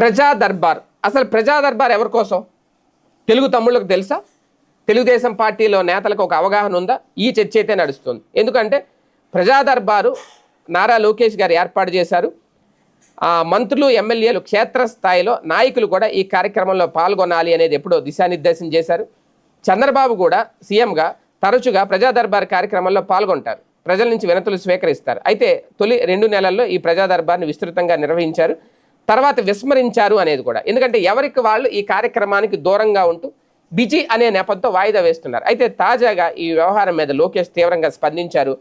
ప్రజా దర్బార్. అసలు ప్రజా దర్బార్ ఎవరి కోసం? తెలుగు తమ్ముళ్ళకు తెలుసా? తెలుగుదేశం పార్టీలో నేతలకు ఒక అవగాహన ఉందా? ఈ చర్చ అయితే నడుస్తుంది. ఎందుకంటే ప్రజా దర్బారు నారా లోకేష్ గారు ఏర్పాటు చేశారు. మంత్రులు ఎమ్మెల్యేలు క్షేత్రస్థాయిలో నాయకులు కూడా ఈ కార్యక్రమంలో పాల్గొనాలి అనేది ఎప్పుడో దిశానిర్దేశం చేశారు. చంద్రబాబు కూడా సీఎంగా తరచుగా ప్రజా దర్బార్ కార్యక్రమంలో పాల్గొంటారు. ప్రజల నుంచి వినతులు స్వీకరిస్తారు. అయితే తొలి రెండు నెలల్లో ఈ ప్రజా దర్బార్ని విస్తృతంగా నిర్వహించారు. తర్వాత విస్మరించారు అనేది కూడా. ఎందుకంటే ఎవరికి వాళ్ళు ఈ కార్యక్రమానికి దూరంగా ఉంటూ బిజీ అనే నేపథ్యంతో వాయిదా వేస్తున్నారు. అయితే తాజాగా ఈ వ్యవహారం మీద లోకేష్ తీవ్రంగా స్పందించారు.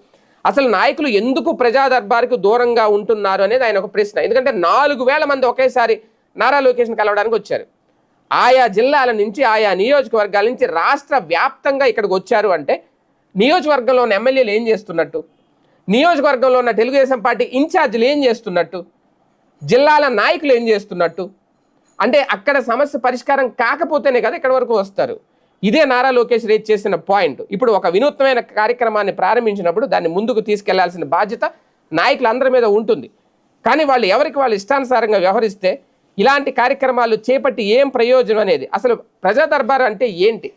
అసలు నాయకులు ఎందుకు ప్రజా దర్బార్కు దూరంగా ఉంటున్నారు అనేది ఆయన ఒక ప్రశ్న. ఎందుకంటే నాలుగు వేల మంది ఒకేసారి నారా లోకేష్ని కలవడానికి వచ్చారు. ఆయా జిల్లాల నుంచి ఆయా నియోజకవర్గాల నుంచి రాష్ట్ర వ్యాప్తంగా ఇక్కడికి వచ్చారు అంటే నియోజకవర్గంలో ఉన్న ఎమ్మెల్యేలు ఏం చేస్తున్నట్టు? నియోజకవర్గంలో ఉన్న తెలుగుదేశం పార్టీ ఇన్ఛార్జీలు ఏం చేస్తున్నట్టు? జిల్లాల నాయకులు ఏం చేస్తున్నట్టు? అంటే అక్కడ సమస్య పరిష్కారం కాకపోతేనే కదా ఇక్కడ వరకు వస్తారు. ఇదే నారా లోకేష్ రేట్ చేసిన పాయింట్. ఇప్పుడు ఒక వినూత్నమైన కార్యక్రమాన్ని ప్రారంభించినప్పుడు దాన్ని ముందుకు తీసుకెళ్ళాల్సిన బాధ్యత నాయకులందరి మీద ఉంటుంది. కానీ వాళ్ళు ఎవరికి వాళ్ళు ఇష్టానుసారంగా వ్యవహరిస్తే ఇలాంటి కార్యక్రమాలు చేపట్టి ఏం ప్రయోజనం అనేది? అసలు ప్రజా దర్బార్ అంటే ఏంటి?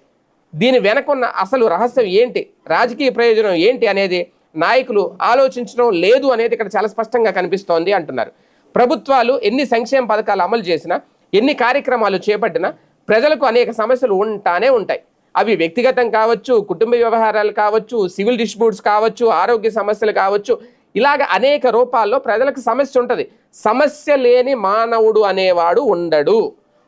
దీని వెనకున్న అసలు రహస్యం ఏంటి? రాజకీయ ప్రయోజనం ఏంటి అనేది నాయకులు ఆలోచించడం లేదు అనేది ఇక్కడ చాలా స్పష్టంగా కనిపిస్తోంది అంటున్నారు. ప్రభుత్వాలు ఎన్ని సంక్షేమ పథకాలు అమలు చేసినా ఎన్ని కార్యక్రమాలు చేపట్టినా ప్రజలకు అనేక సమస్యలు ఉంటానే ఉంటాయి. అవి వ్యక్తిగతం కావచ్చు కుటుంబ వ్యవహారాలు కావచ్చు సివిల్ డిస్ప్యూట్స్ కావచ్చు ఆరోగ్య సమస్యలు కావచ్చు ఇలాగ అనేక రూపాల్లో ప్రజలకు సమస్య ఉంటుంది. సమస్య లేని మానవుడు అనేవాడు ఉండడు.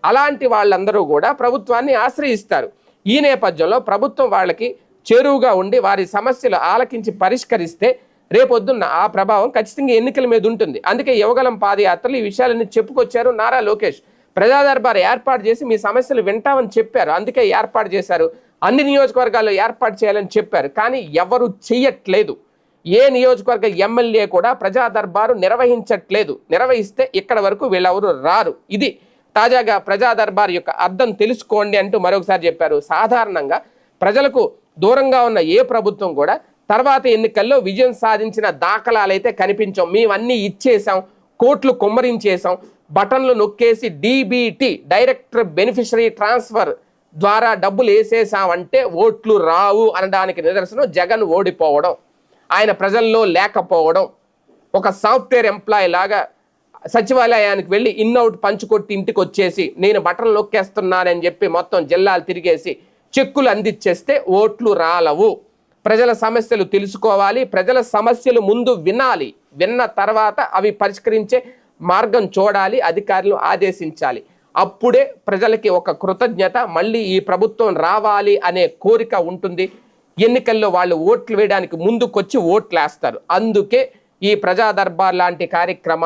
అలాంటి వాళ్ళందరూ కూడా ప్రభుత్వాన్ని ఆశ్రయిస్తారు. ఈ నేపథ్యంలో ప్రభుత్వం వాళ్ళకి చేరువుగా ఉండి వారి సమస్యలు ఆలకించి పరిష్కరిస్తే రేపొద్దున్న ఆ ప్రభావం ఖచ్చితంగా ఎన్నికల మీద ఉంటుంది. అందుకే యువగలం పాదయాత్రలు ఈ విషయాలన్నీ చెప్పుకొచ్చారు నారా లోకేష్. ప్రజా దర్బార్ ఏర్పాటు చేసి మీ సమస్యలు వింటామని చెప్పారు. అందుకే ఏర్పాటు చేశారు. అన్ని నియోజకవర్గాల్లో ఏర్పాటు చేయాలని చెప్పారు. కానీ ఎవరు చెయ్యట్లేదు. ఏ నియోజకవర్గ ఎమ్మెల్యే కూడా ప్రజా దర్బారు నిర్వహించట్లేదు. నిర్వహిస్తే ఇక్కడ వరకు వీళ్ళెవరు రారు. ఇది తాజాగా ప్రజా దర్బార్ యొక్క అర్థం తెలుసుకోండి అంటూ మరొకసారి చెప్పారు. సాధారణంగా ప్రజలకు దూరంగా ఉన్న ఏ ప్రభుత్వం కూడా తర్వాత ఎన్నికల్లో విజయం సాధించిన దాఖలాలైతే కనిపించాం. మేమన్నీ ఇచ్చేసాం కోట్లు కుమ్మరించేసాం బటన్లు నొక్కేసి డీబీటీ డైరెక్టర్ బెనిఫిషరీ ట్రాన్స్ఫర్ ద్వారా డబ్బులు వేసేసామంటే ఓట్లు రావు అనడానికి నిదర్శనం జగన్ ఓడిపోవడం ఆయన ప్రజల్లో లేకపోవడం. ఒక సాఫ్ట్వేర్ ఎంప్లాయీ లాగా సచివాలయానికి వెళ్ళి ఇన్అవుట్ పంచుకొట్టి ఇంటికి వచ్చేసి నేను బట్టలు నొక్కేస్తున్నానని చెప్పి మొత్తం జిల్లాలు తిరిగేసి చెక్కులు అందించేస్తే ఓట్లు రాలవు. ప్రజల సమస్యలు తెలుసుకోవాలి ప్రజల సమస్యలు ముందు వినాలి. విన్న తర్వాత అవి పరిష్కరించే మార్గం చూడాలి అధికారులు ఆదేశించాలి. అప్పుడే ప్రజలకి ఒక కృతజ్ఞత మళ్ళీ ఈ ప్రభుత్వం రావాలి అనే కోరిక ఉంటుంది. ఎన్నికల్లో వాళ్ళు ఓట్లు వేయడానికి ముందుకొచ్చి ఓట్లు వేస్తారు అందుకే ఈ ప్రజా దర్బార్ లాంటి కార్యక్రమ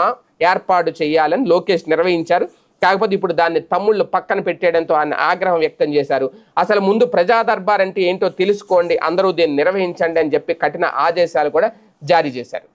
ఏర్పాటు చేయాలని లోకేష్ నిర్వహించారు. కాకపోతే ఇప్పుడు దాన్ని తమ్ముళ్ళు పక్కన పెట్టేయడంతో ఆయన ఆగ్రహం వ్యక్తం చేశారు. అసలు ముందు ప్రజా దర్బార్ అంటే ఏంటో తెలుసుకోండి అందరూ దీన్ని నిర్వహించండి అని చెప్పి కఠిన ఆదేశాలు కూడా జారీ చేశారు.